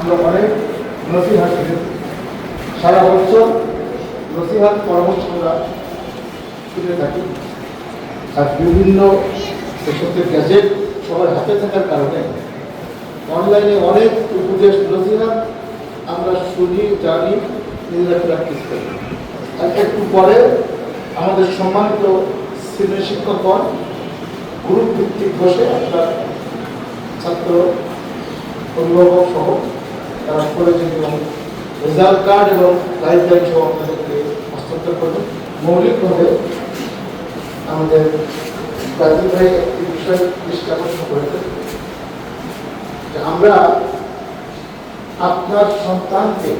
আমরা অনেক নসিহাত শিখেছি সারা বছর নসিহাত পরামর্শ আমরা শুনে থাকি। আর বিভিন্ন দেশের গ্যাজেট সবার হাতে থাকার কারণে অনলাইনে অনেক উপদেশ নসিহাত আমরা শুনি, জানি, নিজেরা প্র্যাকটিস করি। আর একটু পরে আমাদের সম্মানিত সিনিয়র শিক্ষকগণ গ্রুপ ভিত্তিক বসে আপনার ছাত্র অভিভাবক সহ তারা এবং রেজাল্ট কার্ড এবং গাইডলাইন সহ আপনাদেরকে হস্তান্তর মৌলিকভাবে আমাদের ভাই একটি বিষয় যে আমরা আপনার সন্তানকে,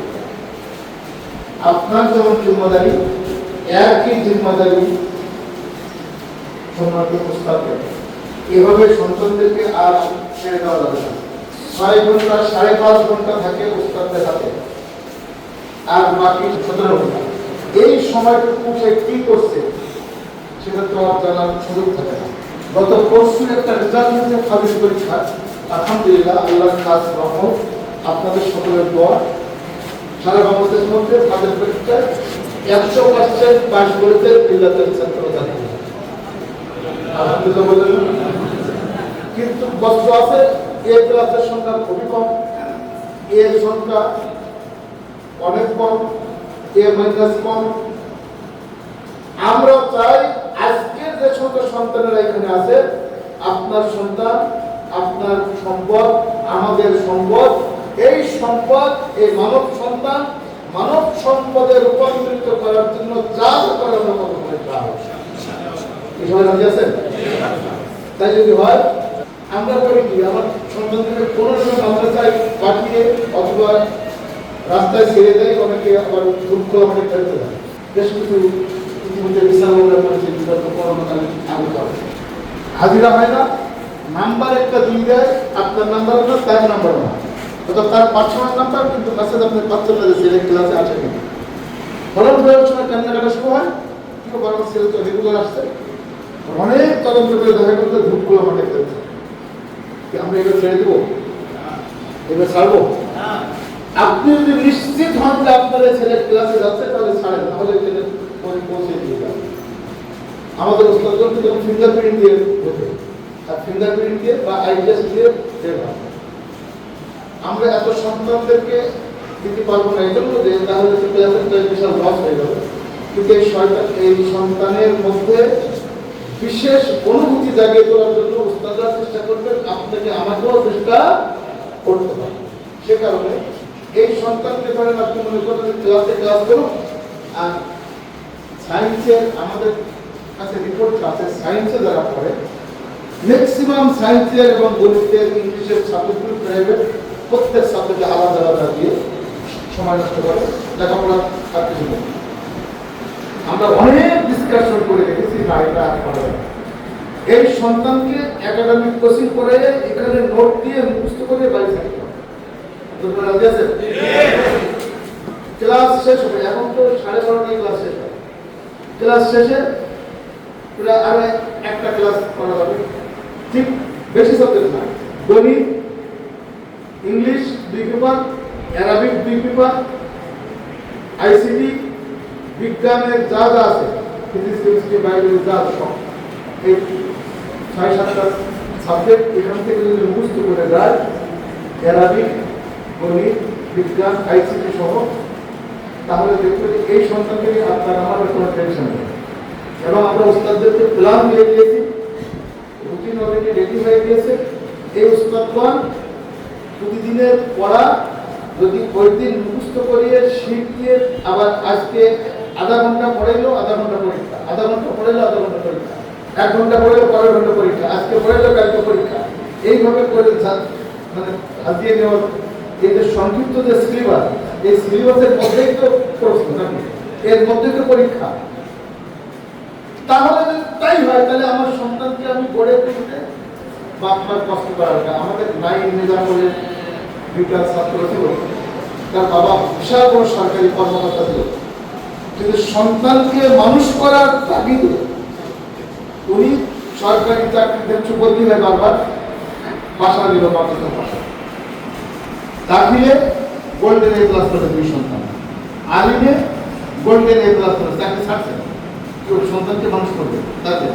আপনার যেমন জিম্মাদারি, একই জিম্মাদারি সম্মানিত প্রস্তাব এভাবে সন্তানদেরকে আর ছেড়ে দেওয়া যাবে না। ছয় ঘণ্টা, সাড়ে পাঁচ ঘণ্টা থাকে উস্তাদদের হাতে আর বাকি সতেরো ঘণ্টা। এই সময়টুকু সে কি করছে, সেটা তো আর জানার সুযোগ থাকে না। গত পরশু একটা রেজাল্ট হয়েছে ফাজিল পরীক্ষা। আলহামদুলিল্লাহ, আল্লাহর কাজ রহমত, আপনাদের সকলের দোয়া। সারা বাংলাদেশের মধ্যে ফাজিল পরীক্ষায় একশো পার্সেন্ট পাস করেছে বিল্লাতের ছাত্র আলহামদুলিল্লাহ বললেন কিন্তু কষ্ট আছে এ সংখ্যা খুবই কম। এর সংখ্যা অনেক কম, এ মাইনাস কম। আমরা চাই আজকের যে সন্তানেরা এখানে আছে, আপনার সন্তান, আপনার সম্পদ, আমাদের সম্পদ, এই সম্পদ, এই মানব সন্তান, মানব সম্পদে রূপান্তরিত করার জন্য যা করার আমরা কত করে তা হবে। এই সবাই রাজি আছেন? তাই যদি হয় আমরা করি কি? আমার সন্তানদের কোনো সময় মাদ্রাসায় পাঠিয়ে অথবা রাস্তায় ছেড়ে দেয়, অনেকে আবার দুঃখ আমাকে ফেলতে দেয়। বেশ কিছু ইতিমধ্যে বিশাল আমরা করেছি বিগত করোনাকালীন আগে করে হাজিরা হয় না, নাম্বার একটা দিয়ে দেয়, আপনার নাম্বার না তার নাম্বার না অর্থাৎ তার পার্সোনাল নাম্বার, কিন্তু মেসেজ আপনি পাচ্ছেন না যে ছেলে ক্লাসে আছে কিনা। ফলন প্রয়োগ সময় কান্নাকাটা শুরু হয়? কেউ বরং ছেলে তো রেগুলার আসছে। অনেক তদন্ত করে দেখা করতে ধূপগুলো আমাকে ফেলছে। আমরা এবার ছেড়ে দেবো? এবার ছাড়বো? আপনি যদি নিশ্চিত হন যে আপনার ছেলে ক্লাসে যাচ্ছে, তাহলে ছাড়েন তাহলে ছেলে পৌঁছে দিয়ে যাবে। আমাদের ওস্তাদগণ কিন্তু ফিঙ্গারপ্রিন্ট দিয়ে হতো আর ফিঙ্গারপ্রিন্ট দিয়ে বা আইডিয়াস দিয়ে বের আমরা এত সন্তানদেরকে দিতে পারব না এই জন্য যে তাহলে ক্লাসের বিশাল লস হয়ে যাবে। কিন্তু এই শয়তান, এই সন্তানের মধ্যে বিশেষ অনুভূতি জাগিয়ে তোলার জন্য উস্তাদরা চেষ্টা করবেন আপনাকে আমাকেও চেষ্টা করতে হবে। সে কারণে এই সন্তানকে ধরেন আপনি মনে করেন ক্লাসে ক্লাস করুন। আর সায়েন্সের আমাদের কাছে রিপোর্ট আছে সায়েন্সে যারা পড়ে ম্যাক্সিমাম সায়েন্সের এবং গণিতের, ইংলিশের সাবজেক্টগুলো প্রাইভেট প্রত্যেক সাবজেক্টে আলাদা আলাদা দিয়ে সময় নষ্ট করে। লেখাপড়া আর আমরা অনেক ডিসকাশন করে দেখেছি। আর করা। এই সন্তানকে একাডেমিক কোচিং করে এখানে নোট দিয়ে মুখস্থ করে বাড়ি থাকতে হবে। ক্লাস শেষ হবে, এখন তো সাড়ে বারোটায় ক্লাস শেষ হয় ক্লাস শেষে আর একটা ক্লাস করা যাবে ঠিক বেশি সাবজেক্ট না, গণিত, ইংলিশ দুই পেপার অ্যারাবিক দুই পেপার আইসিটি বিজ্ঞানের যা যা আছে। ফিজিক্স কেমিস্ট্রি বায়োলজি যা এই ছয় সাতটা সাবজেক্ট এখান থেকে যদি মুখস্থ করে যায়, অ্যারাবিক, গণিত, বিজ্ঞান, আইসিটি সহ, তাহলে দেখবে যে এই সন্তানকে আপনার আমার কোনো টেনশন নেই। এবং আমরা উস্তাদদেরকে প্ল্যান দিয়ে দিয়েছি রুটিন অলরেডি রেডি হয়ে গিয়েছে। এই উস্তাদগণ প্রতিদিনের পড়া যদি ওই দিন মুখস্থ করিয়ে শীত দিয়ে আবার আজকে আধা ঘণ্টা পড়াইলো, আধা ঘণ্টা পরীক্ষা। আধা ঘণ্টা পড়াইলো, আধা ঘণ্টা পরীক্ষা। এক ঘণ্টা পড়াইলো, পরের ঘণ্টা পরীক্ষা। আজকে পড়াইলো, কালকে পরীক্ষা। এইভাবে করে মানে হাতিয়ে নেওয়ার এই যে সংক্ষিপ্ত যে সিলেবাস, এই সিলেবাসের মধ্যেই তো প্রশ্ন এর মধ্যেই তো পরীক্ষা। তাহলে তাই হয়, তাহলে আমার সন্তানকে আমি গড়ে তুলতে বাপ মার কষ্ট করার আমাদের নাইন নিজামুলের দুইটা ছাত্র ছিল। তার বাবা বিশাল বড় সরকারি কর্মকর্তা ছিল। কিন্তু সন্তানকে মানুষ করার উনি সরকারি চাকরিতে বারবার বাসা বাচ্চাদের বাসা গোল্ডেন এ প্লাস করে দুই সন্তান। আলিমে গোল্ডেন এ প্লাস করে চাকরি ছাড়ছে। কেউ সন্তানকে মানুষ করবে। তাতে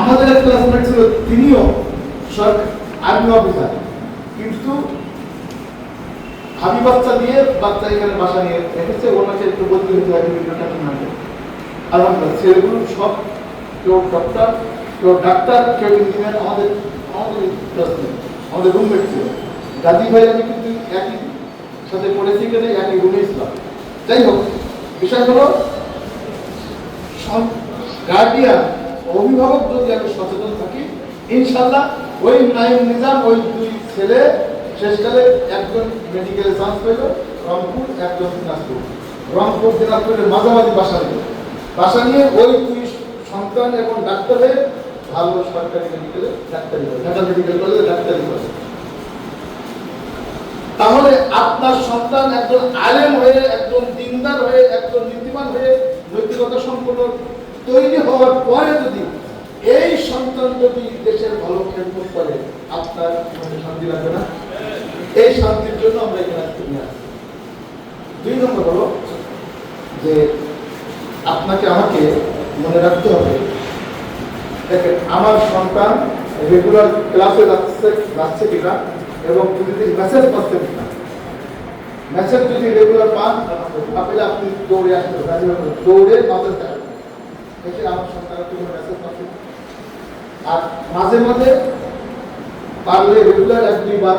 আমাদের এক ক্লাসমেট ছিল, তিনিও সরকার আর্মি অফিসার কিন্তু হাবি বাচ্চা দিয়ে, বাচ্চা এখানে বাসা নিয়ে রেখেছে ওনাকে একটু বলতে হয়েছে, আগে ভিডিওটা কি নামে আলহামদুলিল্লাহ, ছেলেগুলো সব কেউ ডক্টর কেউ ডাক্তার, কেউ ইঞ্জিনিয়ার আমাদের আমাদের আমাদের রুমমেট ছিল। গাজী ভাই, আমি কিন্তু একই সাথে পড়েছি কেন একই রুমে ছিলাম। যাই হোক, বিষয় হলো গার্ডিয়ান অভিভাবক যদি আমি সচেতন থাকি, ইনশাল্লাহ ওই নাইম নিজাম, ওই দুই ছেলে শেষকালে একজন মেডিকেলে চান্স পেল, রংপুর, একজন দিনাজপুর। রংপুর, দিনাজপুরের মাঝামাঝি বাসা নিল বাসা নিয়ে ওই দুই সন্তান এবং ডাক্তার হয়ে ভালো সরকারি মেডিকেলে ডাক্তারি করে, ঢাকা মেডিকেল কলেজে ডাক্তারি করে। তাহলে আপনার সন্তান একজন আলেম হয়ে, একজন দিনদার হয়ে, একজন নীতিমান হয়ে নৈতিকতা সম্পন্ন তৈরি হওয়ার পরে যদি এই সন্তান যদি দেশের ভালো খেদমত করে, আপনার মনে শান্তি লাগবে না? এই শান্তির জন্য আমরা এখানে নিয়ে আসছি। দুই নম্বর হলো যে আপনাকে আমাকে মনে রাখতে হবে, দেখেন, আমার সন্তান রেগুলার ক্লাসে যাচ্ছে যাচ্ছে কিনা এবং যদি মেসেজ পাচ্ছে কিনা। মেসেজ যদি রেগুলার পান, তাহলে আপনি দৌড়ে আসতে হবে। দৌড়ে মাঝে থাকবেন দেখে আমার সন্তান কোনো মেসেজ পাচ্ছে? আর মাঝে মাঝে পারলে রেগুলার এক দুইবার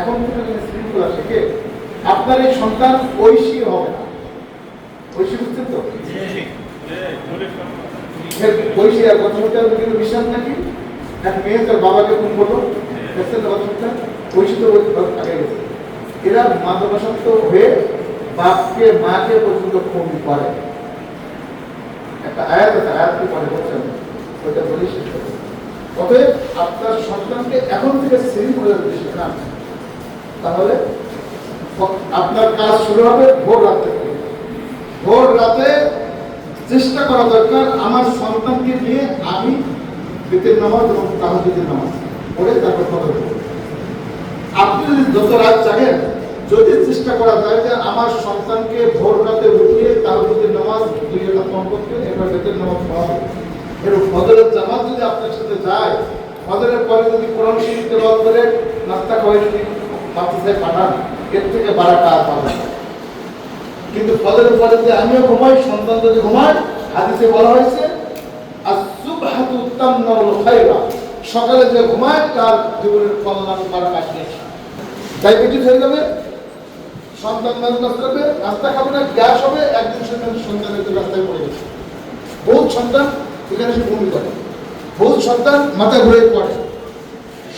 এখন শৃঙ্খলা শেখে আপনার এই সন্তান ঐশী হবে না। ঐশী বুঝছেন তো? ঐশী আর কথাটা কিন্তু বিশ্বাস নাকি? এক মেয়ে তার বাবাকে ফোন করল। দেখছেন তো কথাটা ঐশী তো আগে গেছে। এরা মাদকাসক্ত হয়ে বাপকে মাকে পর্যন্ত করে। একটা আয়াত আছে আয়াত কি পরে বলছেন। ওইটা বলি শেষ অতএব আপনার সন্তানকে এখন থেকে করে যদি শেখান তাহলে আপনার কাজ শুরু হবে ভোর রাত। ভোর রাতে চেষ্টা করা দরকার, আমার সন্তানকে নিয়ে আমি বেতের নামাজ এবং তাহাজুদের নামাজ পড়ে তারপর কথা বলব। আপনি যদি যত রাত জাগেন, যদি চেষ্টা করা যায় যে আমার সন্তানকে ভোর রাতে উঠিয়ে তার তাহাজুদের নামাজ দুই করতে এবার বেতের নামাজ পড়াবো এর ফজরের জামাত যদি আপনার সাথে যায়, ফজরের পরে যদি কোরআন শরীফ তেলাওয়াত করে, নাস্তা যদি মাদ্রাসায় পাঠান, এর থেকে বারাটা আর পাবেন কিন্তু ফজরের পরে যে আমিও ঘুমাই, সন্তান যদি ঘুমায়, হাদিসে বলা হয়েছে সকালে যে ঘুমায়, তার জীবনের কল্যাণ বারাকা শেষ ডায়াবেটিস হয়ে যাবে? সন্তান নাচ করবে নাস্তা খাবে না, গ্যাস হবে, একদিন সন্তান সন্তানের রাস্তায় পড়ে গেছে। বহুত সন্তান, এখানে সে বমি করে বহুত সন্তান মাথা ঘুরে পড়ে।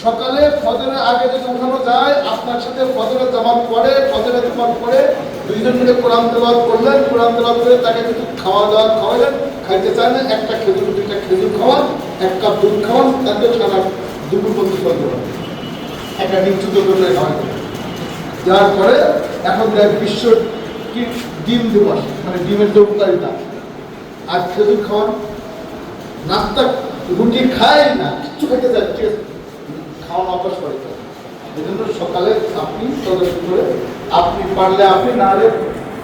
সকালে ফজরের আগে যদি উঠানো যায়, আপনার সাথে ফজরের জামাত পড়ে, ফজরের জামাত পড়ে দুইজন মিলে কোরআন তেলাওয়াত করলেন, কোরআন তেলাওয়াত করে তাকে কিছু খাওয়া দাওয়া খাওয়ালেন, খাইতে চায় না একটা খেজুর, দুইটা খেজুর খাওয়ান, এক কাপ দুধ খাওয়ান তাকে সারা দুপুর পর্যন্ত পারে একটা চুদ্দ করে যার পরে এখন দেখ বিশ্ব কি ডিম দিবস মানে ডিমের যে উপকারিতা আর খেজুর খাওয়ান, নাস্তা, রুটি খায় না, কিচ্ছু খেতে আছে? খাওয়ানো অভ্যাস করে এই জন্য সকালে আপনি তদন্ত করে আপনি পারলে আপনি না হলে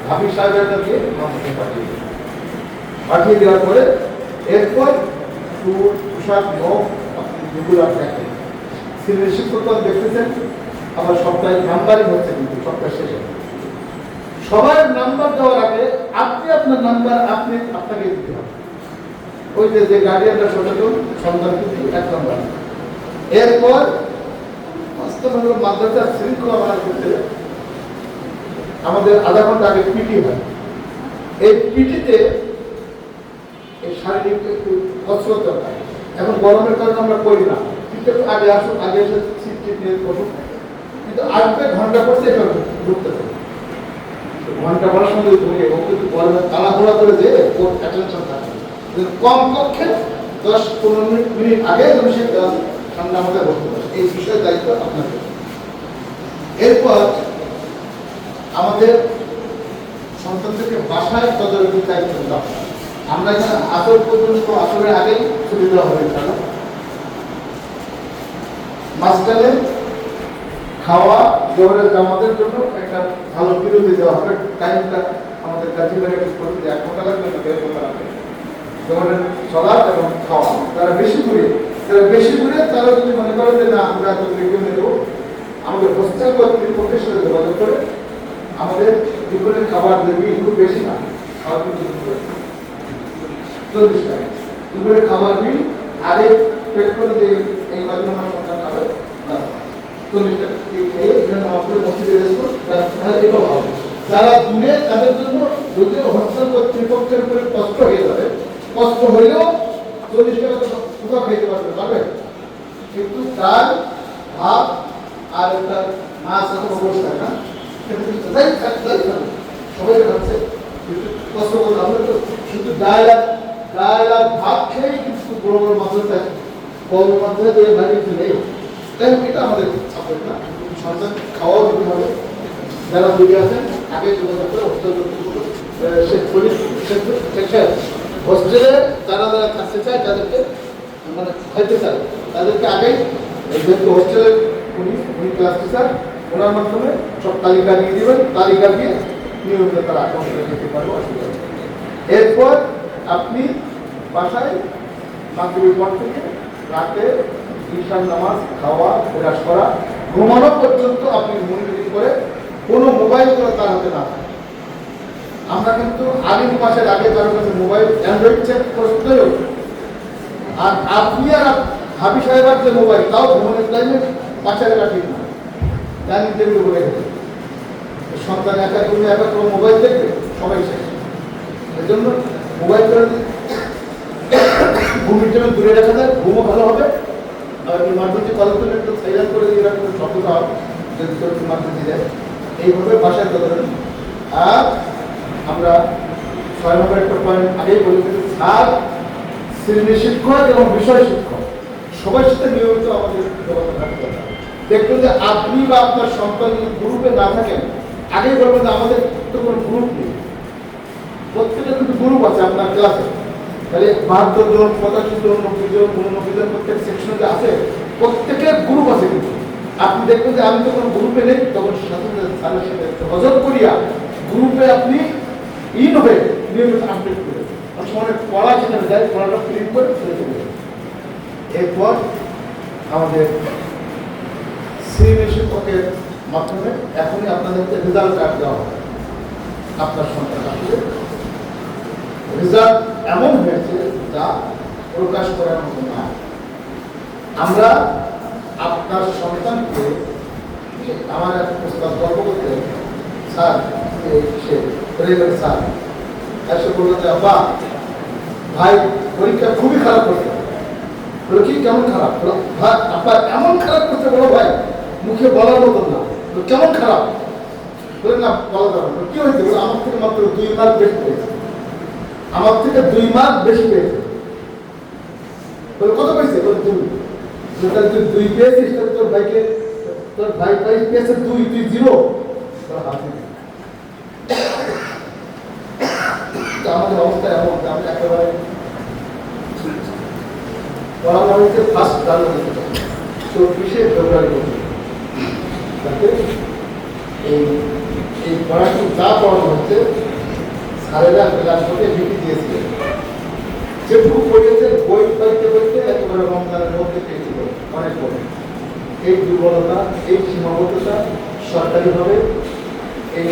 ভাবি সাহেবের কাছে আমাকে পাঠিয়ে। পাঠিয়ে দেওয়ার পরে এরপর চুল পোশাক নখ আপনি রেগুলার দেখেন। সিনিয়র শিক্ষকরা দেখতেছেন, আবার সপ্তাহে নাম্বারিং হচ্ছে কিন্তু সপ্তাহ শেষে। সবার নাম্বার দেওয়ার আগে আপনি আপনার নাম্বার আপনি, আপনাকে দিতে হবে। ওই যে গার্ডিয়ানরা সচেতন সন্তান কিন্তু এক নাম্বার এরপর হলো মাদ্রাসার শৃঙ্খলা করতে আমাদের আধা ঘণ্টা আগে পিটি হয়। এই পিটিতে শারীরিক একটু কসরত দরকার। এখন গরমের কারণে আমরা করি না। কিন্তু আগে আসুন আগে এসে নিয়ে বসুন কিন্তু ঘণ্টা পড়ছে এখানে ঢুকতে ঘণ্টা পড়ার সঙ্গে ধরে ও কিন্তু পড়বে তাড়াহুড়া করে যে ওর অ্যাটেনশন থাকে। কিন্তু কম পক্ষে দশ পনেরো মিনিট আগে তুমি সে সামনে এই বিষয়ের দায়িত্ব আপনাদের। এরপর আমাদের সন্তানদেরকে বাসায় তদারকির দায়িত্ব দেওয়া আমরা এখানে আসর পর্যন্ত আসরের আগেই ছুটি দেওয়া হবে ইনশাআল্লাহ। মাঝখানে খাওয়া, জোহরের জামাতের জন্য একটা ভালো বিরতি দেওয়া হবে। টাইমটা আমাদের কাছে করে করতে এক ঘণ্টা লাগবে না দেড় ঘণ্টা লাগবে। জোহরের চলা এবং খাওয়া, তারা বেশি ঘুরে তারা বেশি করে, তারা যদি মনে করেন যে, না, আমরা এত রেডিও নেব, আমাদের হোস্টেল কর্তৃপক্ষের সাথে যোগাযোগ করে, আমাদের দুপুরের খাবার দেবী একটু বেশি না খাওয়ার কিন্তু চল্লিশ টাকা। দুপুরের খাবার বিল আগে পেট করে যে এই আমার সন্তান খাবে চল্লিশ টাকা। যারা দূরে, তাদের জন্য যদি হোস্টেল কর্তৃপক্ষের উপরে কষ্ট হয়ে যাবে, কষ্ট হইলেও চল্লিশ টাকা তো কোথাও খাইতে পারবে পারবে? কিন্তু ডাল ভাত আর একটা মাছ অথবা গোস থাকে, না? কিন্তু সবাই কিন্তু কষ্ট করতে হবে তো শুধু ডাল আর ডাল আর ভাত খেয়েই কিন্তু বড় বড় মাছের থাকে বড় মাছের ভারী কিছু নেই। তাই এটা আমাদের সাপোর্ট না? সন্তান খাওয়াও দিতে হবে। যারা দূরে আছেন আগে যোগাযোগ করে হোস্টেল সে হোস্টেলে যারা যারা থাকতে চায়, তাদেরকে মানে চায় তাদেরকে আগেই যেহেতু হোস্টেলের উনি উনি ক্লাস টিচার ওনার মাধ্যমে সব তালিকা দিয়ে দিবেন, তালিকা দিয়ে নিয়মিত তারা অ্যাকাউন্টে যেতে পারবে, অসুবিধা। এরপর আপনি বাসায় মাগরিবের পর থেকে রাতে ঈশান নামাজ, খাওয়া বিরাস করা, ঘুমানো পর্যন্ত আপনি মনিটরিং করে কোনো মোবাইল করে তার হাতে না আমরা কিন্তু আলিম মাসের আগে তার কাছে মোবাইল অ্যান্ড্রয়েড চেক হতো আর আপনি আর হাবি সাহেবের যে মোবাইল তাও ভ্রমণের টাইমে রাখা ঠিক না ডাইনিং টেবিল বলে সন্তান একা তুমি একা কোনো মোবাইল দেখবে? সবাই শেষ। এই জন্য মোবাইল করে ঘুমের জন্য দূরে রাখা যায়, ঘুমও ভালো হবে। আর ইমার্জেন্সি কল করে একটু সাইলেন্ট করে দিয়ে রাখলে শব্দটা হবে। যদি তোর ইমার্জেন্সি দেয়, এইভাবে বাসায় করবেন আর আমরা ছয় নম্বর একটা পয়েন্ট আগেই বলেছি স্যার শ্রেণি শিক্ষক এবং বিষয় শিক্ষক। সবার সাথে নিয়মিত আমাদের যোগাযোগ দেখবেন যে আপনি বা আপনার সন্তান গ্রুপে না থাকেন, আগেই বলবেন যে আমাদের তো কোনো গ্রুপ নেই। প্রত্যেকটা কিন্তু গ্রুপ আছে আপনার ক্লাসে তাহলে বাহাত্তর জন পঁচাশি জন নব্বই জন উননব্বই জন প্রত্যেক সেকশনে যে আছে, প্রত্যেকের গ্রুপ আছে কিন্তু। আপনি দেখবেন যে আমি যখন গ্রুপে নেই, তখন সাথে সাথে হজর করিয়া গ্রুপে আপনি ইন হয়ে নিয়মিত আপডেট করে সময় পড়া সেখানে যায় পড়াটা ক্লিক করে ছেড়ে চলে এরপর আমাদের শ্রেণি শিক্ষকের মাধ্যমে এখনই আপনাদেরকে রেজাল্ট কার্ড দেওয়া হবে। আপনার সন্তান আসলে রেজাল্ট এমন হয়েছে যা প্রকাশ করার মতো না। আমরা আপনার সন্তানকে আমার এক প্রস্তাব গল্প করতে স্যার সে স্যার, এসে বলল যে, আব্বা ভাই, পরীক্ষা খুবই খারাপ করছে বলো, কি কেমন খারাপ? বলো, ভাই আব্বা এমন খারাপ করছে, বলো ভাই, মুখে বলার মতন না। কেমন খারাপ? বলে, না, বলা যাবে। কি হয়েছে? বলে, আমার থেকে মাত্র দুই মার্ক বেশি পেয়েছে। আমার থেকে দুই মার্ক বেশি পেয়েছে। বলে, কত পেয়েছে? বলে, দুই। যেটা তুই দুই পেয়েছিস তোর ভাইকে তোর ভাই ভাই পেয়েছে দুই, তুই জিরো। তোর হাতে আমাদের অবস্থা এমন আমরা একেবারে হয়েছে ফার্স্ট জানুয়ারি চব্বিশে ফেব্রুয়ারি পর্যন্ত এই এই পড়াশোনা যা পড়ানো হচ্ছে, স্যারেরা ক্লাস করে লিখে দিয়েছিলেন যেটুকু পড়িয়েছে, বই পাইতে বইতে একেবারে রমজানের মধ্যে পেয়েছিল অনেক বড়। এই দুর্বলতা, এই সীমাবদ্ধতা সরকারিভাবে এই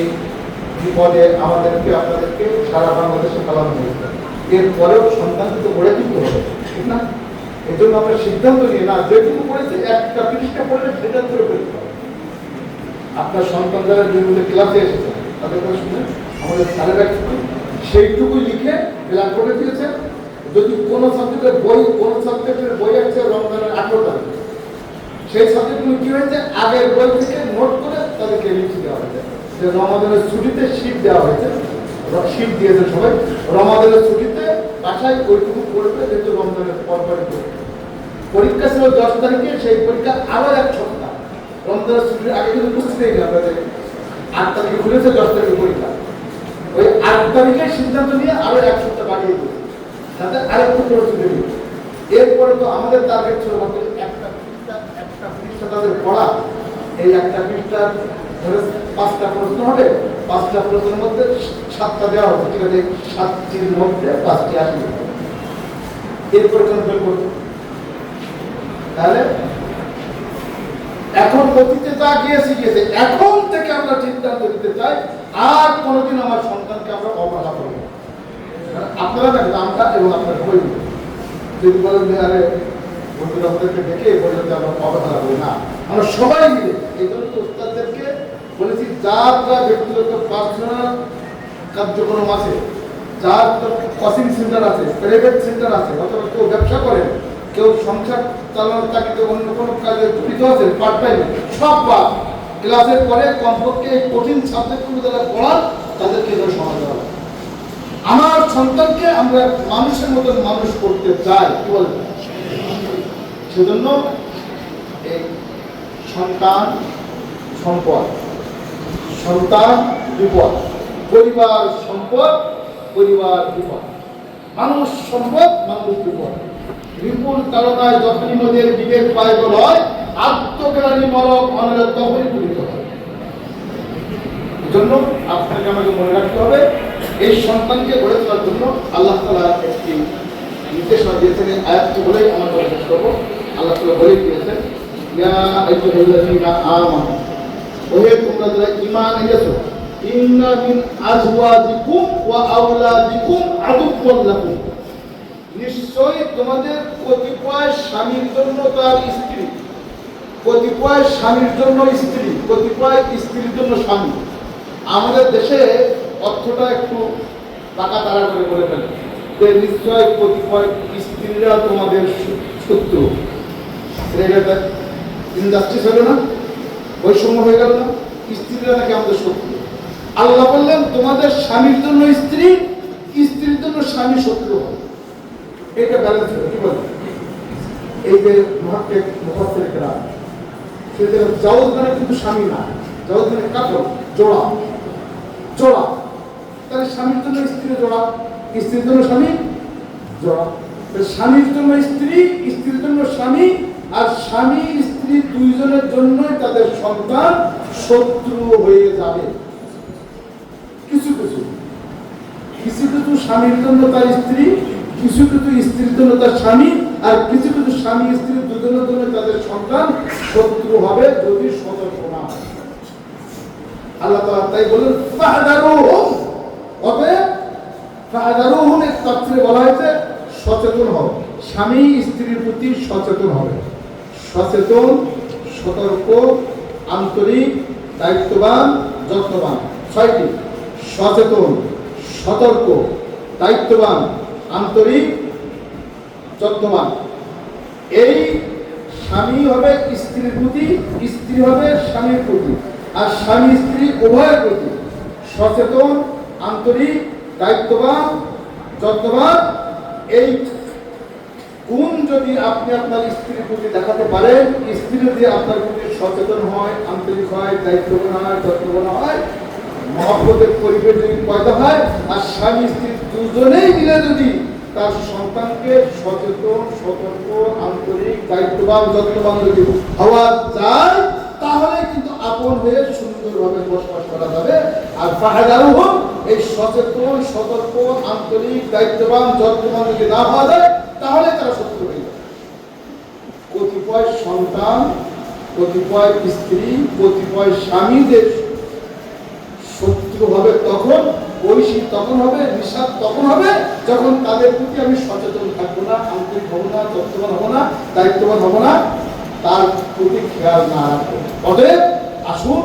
বিপদে আমাদেরকে, আপনাদেরকে সারা বাংলাদেশে পালানো এরপরেও সন্তানকে গড়ে হবে, ঠিক না? আমরা সিদ্ধান্ত নিয়ে, না, যেটুকু একটা পৃষ্ঠা পড়লে সেটা করে ফেলতে হবে। আপনার সন্তান যারা যেগুলো ক্লাসে এসেছে, তাদের কথা শুনে আমাদের স্যারেরা সেইটুকু লিখে ব্ল্যাক করে দিয়েছে। যদি কোনো সাবজেক্টের বই, কোনো সাবজেক্টের বই আছে রমজানের আঠেরো তারিখ, সেই সাবজেক্টগুলো কি হয়েছে? আগের বই থেকে নোট করে তাদেরকে লিখে দেওয়া হয়েছে। যে রমাদানের ছুটিতে শীত দেওয়া হয়েছে শীত দিয়েছে সবাই। রমাদানের ছুটিতে বাসায় ওইটুকু করবে যেহেতু রমজানের পরপরই করবে পরীক্ষা ছিল দশ তারিখে, সেই পরীক্ষা আবার এক সপ্তাহ। রমজানের ছুটির আগে কিন্তু বুঝতে গেলে আপনাদের, আট তারিখে খুলেছে, দশ তারিখে পরীক্ষা। ওই আট তারিখে সিদ্ধান্ত নিয়ে আরও এক সপ্তাহ বাড়িয়ে দিয়েছে। যাতে আরেকটু প্রস্তুতি নিই এরপরে তো আমাদের টার্গেট ছিল একটা একটা পৃষ্ঠা তাদের পড়া। এই একটা পৃষ্ঠা পাঁচটা প্রশ্ন হবে, পাঁচটা প্রশ্নের মধ্যে সাতটা দেওয়া হবে, ঠিক আছে? সাতটির মধ্যে পাঁচটি আসবে। এরপরে করব। তাহলে এখন অতীতে যা গিয়েছে এখন থেকে আমরা সিদ্ধান্ত নিতে চাই, আর কোনোদিন আমার সন্তানকে আমরা অবহেলা করব আপনারা দেখেন, আমরা এবং আপনার বই যদি বলেন যে, আরে, বন্ধুরা ডেকে বললেন যে আমরা অবহেলা করি না। আমরা সবাই মিলে, এই জন্য যার যা ব্যক্তিগত পার্সোনাল কার্যক্রম আছে, যার কোচিং সেন্টার আছে প্রাইভেট সেন্টার আছে, অথবা কেউ ব্যবসা করেন কেউ সংসার চালানোর তাগিদে অন্য কোনো কাজে জড়িত আছে পার্ট টাইম সব বাদ। ক্লাসের পরে কমপক্ষে এই কঠিন সাবজেক্টগুলো যারা পড়ান, তাদেরকে এগুলো সমাজ হবে। আমার সন্তানকে আমরা মানুষের মতন মানুষ করতে চাই, কি বলেন? সেজন্য এই সন্তান সম্পদ। সন্তান বিপদ, পরিবার সম্পদ, পরিবার বিপদ। মানুষ সম্পদ, মানুষ বিপদ। বিপুল তারণায় যখনই নদের বিবেক পায় হয় আত্মজ্ঞানী মরক অনেক তখনই পীড়িত হয়। জন্য আপনাকে আমাকে মনে রাখতে হবে, এই সন্তানকে গড়ে তোলার জন্য আল্লাহ তালা একটি নির্দেশনা দিয়েছেন, এই আয়াতটি বলেই আমার শেষ করব। আল্লাহ তালা বলেই দিয়েছেন, ইয়া আইয়ুহাল্লাযীনা আমানু ওহে তোমরা যারা ঈমান এনেছো, ইন্না মিন আজওয়াজিকুম ওয়া আওলাদিকুম আদুওয়ান লাকুম। নিশ্চয়ই তোমাদের কতিপয় স্বামীর জন্য তার স্ত্রী, কতিপয় স্বামীর জন্য স্ত্রী, কতিপয় স্ত্রীর জন্য স্বামী। আমাদের দেশে অর্থটা একটু টাকা তারা করে বলে ফেলে যে নিশ্চয় কতিপয় স্ত্রীরা তোমাদের শত্রু। এটা ইন্ডাস্ট্রিজ হলো না? বৈষম্য হয়ে গেল না? স্ত্রীরা নাকি আমাদের শত্রু। আল্লাহ বললেন, তোমাদের স্বামীর জন্য স্ত্রী, স্ত্রীর জন্য স্বামী শত্রু হবে। এটা ব্যালেন্স কি বলেন এই যে কেরা সেটা জাউজ মানে কিন্তু স্বামী না। জাউজ মানে কাপড়, জোড়া। জোড়া। তাহলে স্বামীর জন্য স্ত্রী জোড়া। স্ত্রীর জন্য স্বামী, জোড়া। স্বামীর জন্য স্ত্রী, স্ত্রীর জন্য স্বামী আর স্বামী, স্ত্রী দুইজনের জন্যই তাদের সন্তান শত্রু হয়ে যাবে। কিছু কিছু। কিছু কিছু স্বামীর জন্য তার স্ত্রী, কিছু কিছু স্ত্রীর জন্য তার স্বামী, আর কিছু কিছু স্বামী, স্ত্রী দুজনের জন্য তাদের সন্তান শত্রু হবে যদি সতর্ক না আল্লাহ তাআলা তাই বলেন অতএব ফাহদারুহুম এর তাফসীরে বলা হয়েছে, সচেতন হও। স্বামী, স্ত্রীর প্রতি সচেতন হবে। সচেতন, সতর্ক, আন্তরিক, দায়িত্ববান, যত্নবান। ছয়টি। সচেতন, সতর্ক, দায়িত্ববান, আন্তরিক, যত্নবান। এই স্বামী হবে স্ত্রীর প্রতি, স্ত্রী হবে স্বামীর প্রতি, আর স্বামী, স্ত্রী উভয়ের প্রতি। সচেতন, আন্তরিক, দায়িত্ববান, যত্নবান, এই গুণ যদি আপনি আপনার স্ত্রীর প্রতি দেখাতে পারেন, স্ত্রী যদি আপনার প্রতি সচেতন হয়, আন্তরিক হয়, দায়িত্ববান হয়, যত্নবান হয়, মহব্বতের পরিবেশ যদি পয়দা হয়, আর স্বামী স্ত্রী দুজনেই মিলে যদি তার সন্তানকে সচেতন, সতর্ক, আন্তরিক, দায়িত্ববান, যত্নবান যদি হওয়া যায়, তাহলে কিন্তু আপন হয়ে সুন্দরভাবে বসবাস করা যাবে। আর ফাহাদারু হোক এই সচেতন, সতর্ক, আন্তরিক, দায়িত্ববান, যত্নবান যদি না হওয়া যায় তাহলে তারা শত্রু হয়ে যাবে। কতিপয় সন্তান, কতিপয় স্ত্রী, কতিপয় স্বামীদের শত্রু হবে তখন, ঐশী তখন হবে তখন হবে, যখন তাদের প্রতি আমি সচেতন থাকব না, আন্তরিক হব না, যত্নবান হব না, দায়িত্ববান হব না, তার প্রতি খেয়াল না রাখব। অতএব আসুন,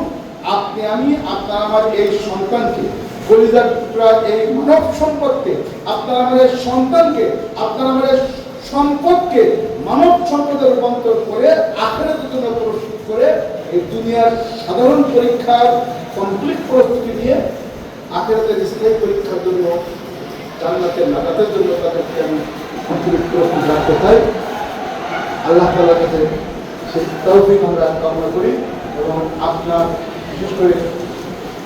আপনি আমি আপনার আমার এই সন্তানকে কলিজার টুকরা এই মানব সম্পদকে, আপনার আমাদের সন্তানকে, আপনার আমাদের সম্পদকে মানব সম্পদে রূপান্তর করে আখেরাতের জন্য প্রস্তুত করে, এই দুনিয়ার সাধারণ পরীক্ষার কমপ্লিট প্রস্তুতি নিয়ে আখেরাতের স্থায়ী পরীক্ষার জন্য জান্নাতে লাগাতের জন্য তাদেরকে আমি কমপ্লিট প্রস্তুতি রাখতে চাই। আল্লাহ তালার কাছে সেই তৌফিক আমরা কামনা করি এবং আপনার বিশেষ করে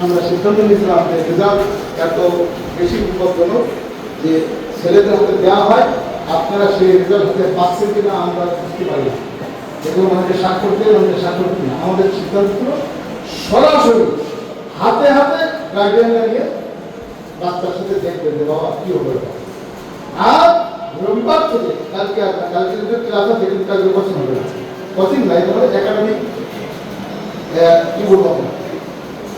আমরা সিদ্ধান্ত নিয়েছিলাম যে রেজাল্ট এত বেশি বিপজ্জনক যে ছেলেদের হাতে দেওয়া হয়, আপনারা সেই রেজাল্ট হাতে পাচ্ছেন কিনা আমরা বুঝতে পারি না। যেগুলো আমাদের স্বাক্ষর দিয়ে আমাদের স্বাক্ষর কিনা আমাদের সিদ্ধান্ত ছিল সরাসরি হাতে হাতে গার্ডিয়ানরা নিয়ে বাচ্চার সাথে দেখবেন যে, বাবা, কি এটা। আর রবিবার থেকে, কালকে আপনার কালকে যদি ক্লাস আছে কিন্তু কালকে কোচিং হবে কোচিং নাই তাহলে একাডেমিক কি বলব আপনার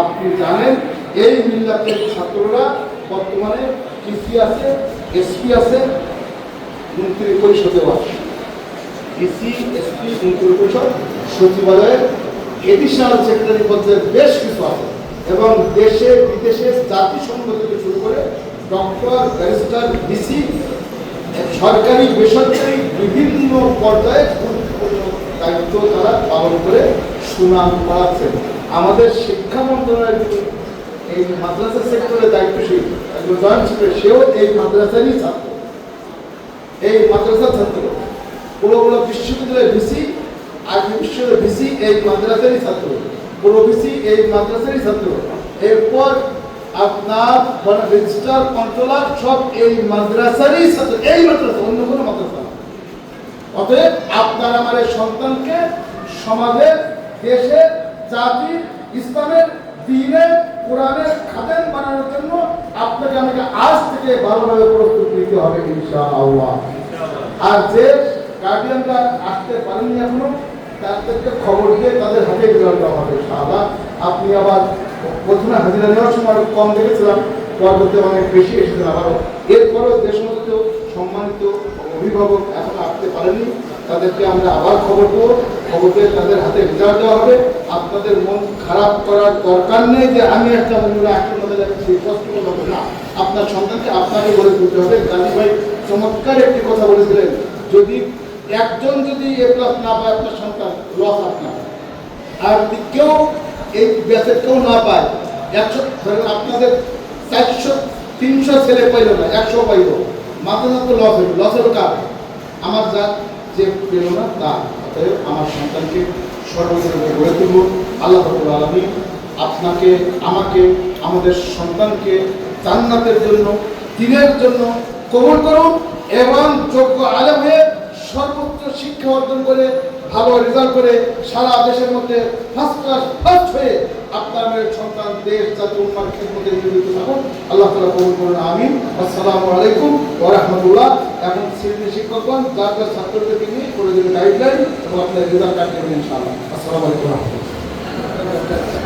আপনি জানেন, এই মিল্লাতের ছাত্ররা বর্তমানে কৃষি আছে, এসপি আছে, মন্ত্রী পরিষদেও আছে কৃষি এসপি, মন্ত্রী পরিষদ, সচিবালয়ের এডিশনাল সেক্রেটারি পর্যায়ে বেশ কিছু আছে এবং দেশে, বিদেশে জাতিসংঘ থেকে শুরু করে ডক্টর ব্যারিস্টার ডিসি সরকারি, বেসরকারি বিভিন্ন পর্যায়ে গুরুত্বপূর্ণ দায়িত্ব তারা পালন করে সুনাম করাচ্ছেন আমাদের শিক্ষা মন্ত্রণালয়ের যিনি এই মাদ্রাসা সেক্টরের দায়িত্বশীল একজন জয়েন্ট সেও এই মাদ্রাসারই ছাত্র এই মাদ্রাসার ছাত্র বড় বড় বিশ্ববিদ্যালয়ের ভিসি আর বিশ্ববিদ্যালয়ের ভিসি এই মাদ্রাসারই ছাত্র বড় ভিসি এই মাদ্রাসারই ছাত্র এরপর আপনার মানে রেজিস্ট্রার কন্ট্রোলার সব এই মাদ্রাসারই ছাত্র এই মাদ্রাসা অন্য কোনো মাদ্রাসা অতএব আপনার আমার সন্তানকে সমাজের দেশের জাতির ইসলামের, দিনের, কোরআনের খাদেন বানানোর জন্য আপনাকে আমাকে আজ থেকে ভালোভাবে প্রস্তুত নিতে হবে, ইনশাআল্লাহ। আর যে গার্ডিয়ানরা আসতে পারেননি এখনও, তাদেরকে খবর দিয়ে তাদের হাতে গ্রহণ হবে, ইনশাআল্লাহ। আপনি আবার প্রথমে হাজিরা নেওয়ার সময় কম দেখেছিলাম, পরবর্তী অনেক বেশি এসেছেন আবারও এরপরেও যে সমস্ত সম্মানিত অভিভাবক এখন আসতে পারেননি, তাদেরকে আমরা আবার খবর দেবো। খবর দিয়ে তাদের হাতে রেজাল্ট দেওয়া হবে। আপনাদের মন খারাপ করার দরকার নেই যে আমি একটা অন্যরা একটা মধ্যে যাচ্ছি কষ্ট করব না। আপনার সন্তানকে আপনাকে বলে তুলতে হবে। গান্ধী ভাই চমৎকার একটি কথা বলেছিলেন, যদি একজন যদি এ প্লাস না পায়, আপনার সন্তান লস আপনার। আর যদি কেউ এই ব্যাচের কেউ না পায়, একশো, ধরেন আপনাদের চারশো, তিনশো ছেলে পাইল না, একশো পাইল, মাথা তো লস হইল। লস হলো কার? আমার যা যে পেল না তা আমার সন্তানকে সর্বশ্রেষ্ঠ গড়ে তুলব। আল্লাহ রবুল আলমী আপনাকে, আমাকে, আমাদের সন্তানকে জান্নাতের জন্য, দিনের জন্য কবর করুন এবং যোগ্য আলমের সর্বোচ্চ শিক্ষা অর্জন করে ভালো রেজাল্ট করে সারা দেশের মধ্যে ফার্স্ট ক্লাস ফার্স্ট হয়ে আপনার সন্তান দেশ, জাতি উন্নয়ন ক্ষেত্রে নিয়োজিত থাকুন। আল্লাহ তালা কবুল করুন, আমিন। আসসালামু আলাইকুম ওয়া রাহমাতুল্লাহ। এখন শ্রেণি শিক্ষকগণ, যার যার ছাত্রদেরকে নিয়ে করে দেবে গাইডলাইন এবং আপনার রেজাল্ট কাটিয়ে দেবেন ইনশাআল্লাহ। আসসালামু আলাইকুম রাহমাতুল্লাহ।